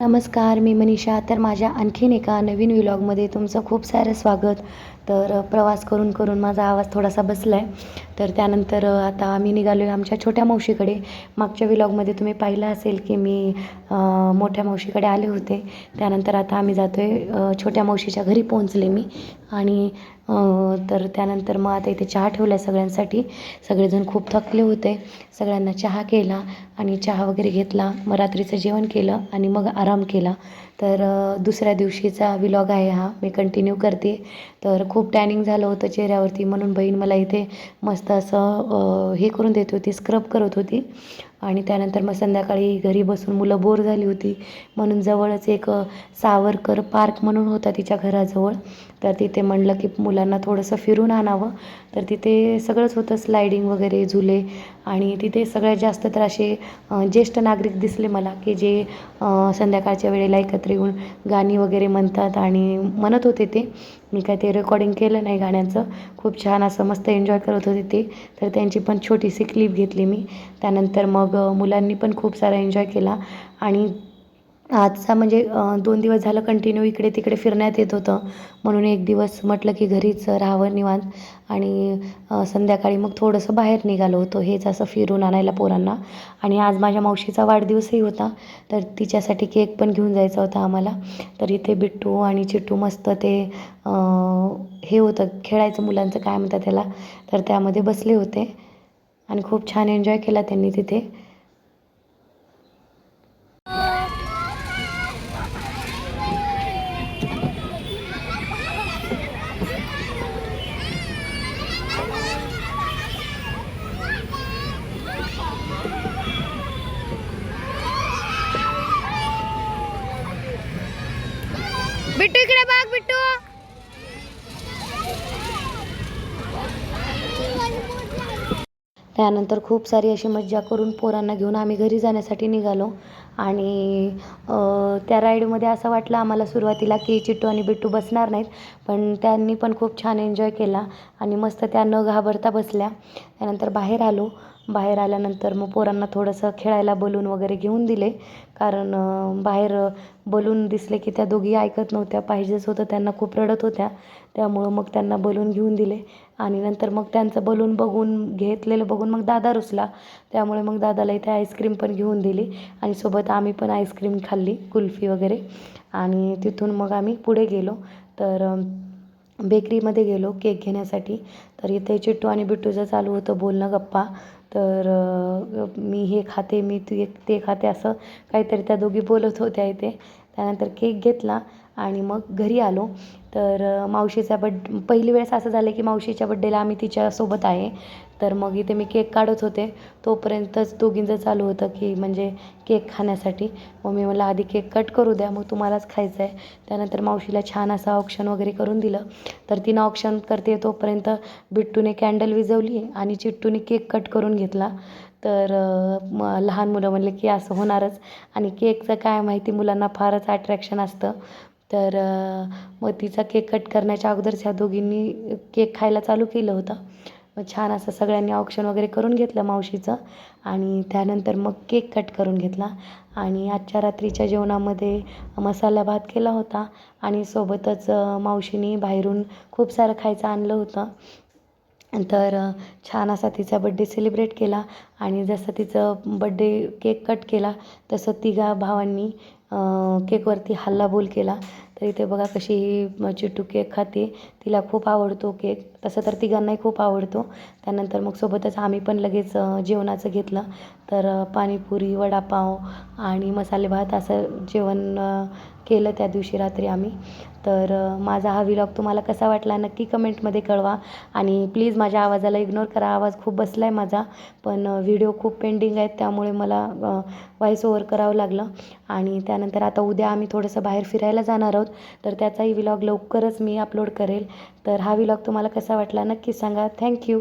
नमस्कार मी मनीषा. तर माझ्या आणखीन एका नवीन व्लॉगमध्ये तुमचं खूप सारं स्वागत. तर प्रवास करून करून माझा आवाज थोडासा बसला आहे तर त्यानंतर आता आम्ही निघालो आहे आमच्या छोट्या मावशीकडे. मागच्या विलॉगमध्ये तुम्ही पाहिलं असेल की मी मोठ्या मावशीकडे आले होते. त्यानंतर आता आम्ही जातो आहे छोट्या मावशीच्या घरी पोहोचले मी. आणि तर त्यानंतर मग आता इथे चहा ठेवला आहे सगळ्यांसाठी. सगळेजण खूप थकले होते. सगळ्यांना चहा केला आणि चहा वगैरे घेतला. मग रात्रीचं जेवण केलं आणि मग आराम केला. तर दुसऱ्या दिवशीचा विलॉग आहे हा. मी कंटिन्यू करते. तर खूप टॅनिंग झालं होतं चेहऱ्यावरती. म्हणून बहीण मला इथे मस्त असं हे करून देत होती स्क्रब करत होती. आणि त्यानंतर मग संध्याकाळी घरी बसून मुलं बोर झाली होती. म्हणून जवळच एक सावरकर पार्क म्हणून होता तिच्या घराजवळ. तर तिथे म्हणलं की मुलांना थोडंसं फिरून आणावं. तर तिथे सगळंच होतं स्लायडिंग वगैरे झुले. आणि तिथे सगळ्यात जास्त तर असे ज्येष्ठ नागरिक दिसले मला की जे संध्याकाळच्या वेळेला एकत्र येऊन गाणी वगैरे म्हणतात आणि म्हणत होते ते. मी काय ते रेकॉर्डिंग केलं नाही गाण्याचं. खूप छान असं मस्त एन्जॉय करत होते ते. तर त्यांची पण छोटीशी क्लिप घेतली मी. त्यानंतर मग मुलांनी पण खूप सारा एन्जॉय केला. आणि आजचा म्हणजे दोन दिवस झालं कंटिन्यू इकडे तिकडे फिरण्यात येत होतं. म्हणून एक दिवस म्हटलं की घरीच राहावं निवांत. आणि संध्याकाळी मग थोडंसं बाहेर निघालो होतो. हेच असं फिरून आणायला पोरांना. आणि आज माझ्या मावशीचा वाढदिवसही होता. तर तिच्यासाठी केक पण घेऊन जायचा होता आम्हाला. तर इथे बिट्टू आणि चिट्टू मस्त ते हे होतं. खेळायचं मुलांचं काय म्हणतात त्याला. तर त्यामध्ये बसले होते. आणि खूप छान एन्जॉय केला त्यांनी तिथे. बिट्टू इकडे बघ बिट्टू. त्यानंतर खूप सारी अशी मज्जा करून पोरांना घेऊन आम्ही घरी जाण्यासाठी निघालो. आणि त्या राईडमध्ये असं वाटलं आम्हाला सुरुवातीला की चिट्टू आणि बिट्टू बसणार नाहीत पण त्यांनी पण खूप छान एन्जॉय केला आणि मस्त त्या न घाबरता बसल्या. त्यानंतर बाहेर आलो. बाहेर आल्यानंतर मग पोरांना थोडंसं खेळायला बलून वगैरे घेऊन दिले. कारण बाहेर बलून दिसले की त्या दोघी ऐकत नव्हत्या पाहिजेच होतं त्यांना खूप रडत होत्या. त्यामुळं मग त्यांना बलून घेऊन दिले. आणि नंतर मग त्यांचं बलून बघून घेतलेलं बघून मग दादा रुसला. त्यामुळे मग दादाला इथे आईस्क्रीम पण घेऊन दिली. आणि सोबत आम्ही पण आईस्क्रीम खाल्ली कुल्फी वगैरे. आणि तिथून मग आम्ही पुढे गेलो. तर बेकरीमध्ये गेलो केक घेण्यासाठी. तर इथे चिट्टू आणि बिट्टूचं चालू होतं बोलणं गप्पा. तर मी हे खाते मी ते ते खाते असं काहीतरी त्या दोघी बोलत होत्या इथे. त्यानंतर केक घेतला आणि मग घरी आलो. तर मावशीचा बड पहिली वेळेस असं झालं की मावशीच्या बड्डेला आम्ही तिच्यासोबत आहे. तर मग इथे मी केक काढत होते. तोपर्यंतच दोघींचं चालू होतं की म्हणजे केक खाण्यासाठी. मग मी मला आधी केक कट करू द्या मग तुम्हालाच खायचं आहे त्यानंतर मावशीला छान असं ऑप्शन वगैरे करून दिलं. तर तिनं ऑप्शन करते तोपर्यंत बिट्टूने कॅन्डल विझवली आणि चिट्टूने केक कट करून घेतला. तर म लहान मुलं म्हणले की असं होणारच. आणि केकचं काय माहिती मुलांना फारच अट्रॅक्शन असतं. तर मग तिचा केक कट करण्याच्या अगोदरच ह्या दोघींनी केक खायला चालू केलं होतं. मग छान असं सगळ्यांनी ऑप्शन वगैरे करून घेतलं मावशीचं. आणि त्यानंतर मग केक कट करून घेतला. आणि आजच्या रात्रीच्या जेवणामध्ये मसाला भात केला होता. आणि सोबतच मावशीने बाहेरून खूप सारं खायचं आणलं होतं. तर छान असा तिचा बड्डे सेलिब्रेट केला. आणि जसं तिचं बड्डे केक कट केला तसं तिघा भावांनी केकवरती हल्ला बोल केला. तर इथे बघा कशी ही चिट्टू केक खाते. तिला खूप आवडतो केक. तसं तर तिघांनाही खूप आवडतो. त्यानंतर मग सोबतच आम्ही पण लगेच जेवणाचं घेतलं. तर पाणीपुरी वडापाव आणि मसाले भात असं जेवण केलं त्या दिवशी रात्री आम्ही. तर माझा हा व्लॉग तुम्हाला कसा वाटला नक्की कमेंटमध्ये कळवा. आणि प्लीज माझ्या आवाजाला इग्नोर करा. आवाज खूप बसला आहे माझा. पण व्हिडिओ खूप पेंडिंग आहेत. त्यामुळे मला व्हॉईस ओव्हर करावं लागलं. आणि त्यानंतर आता उद्या आम्ही थोडंसं बाहेर फिरायला जाणार आहोत. तर त्याचाही व्लॉग लवकरच मी अपलोड करेल. तर हा व्लॉग तुम्हाला कसा वाटला नक्की सांगा. थँक्यू